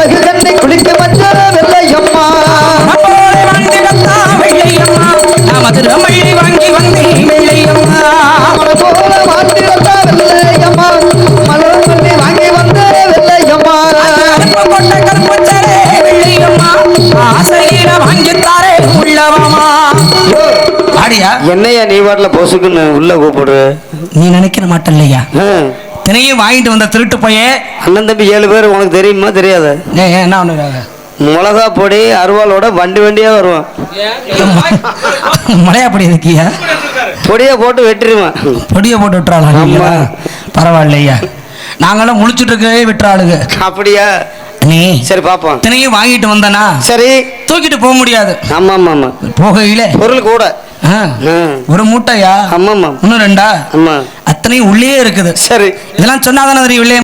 அழகு கண்ணை குளிக்க வச்ச வெள்ளையம்மா என்னையா நீ வாட்டில் பொசுக்குன்னு உள்ள கூப்பிடு நீ நினைக்கிற மாட்டேன் இல்லையா தினையும் வாங்கிட்டு வந்த திருட்டு பைய. அண்ணன் தம்பி ஏழு பேர் உனக்கு தெரியுமா தெரியாத? என்ன ஒண்ணு மிளகா பொடி அருவாளோட வண்டி வண்டியா வருவான். மழையாப்படி இருக்கியா பொடியை போட்டு வெட்டிடுவான் பொடியை போட்டு விட்டுறாளா பரவாயில்லையா? நாங்களாம் முழிச்சிட்டு இருக்கவே விட்டுறாளுங்க. அப்படியா? நீ சரி பாப்போம். தினையும் வாங்கிட்டு வந்தனா? சரி. தூக்கிட்டு போக முடியாது. ஆமா ஆமா ஆமா. போகையில. பொருள் கூட. ஒரு மூட்டையா? ஆமா ஆமா. இன்னும் ரெண்டா? ஆமா. அத்தனையும் உள்ளே இருக்குது. சரி. இதெல்லாம் சொன்னாதானே தெரியும் உள்ளே?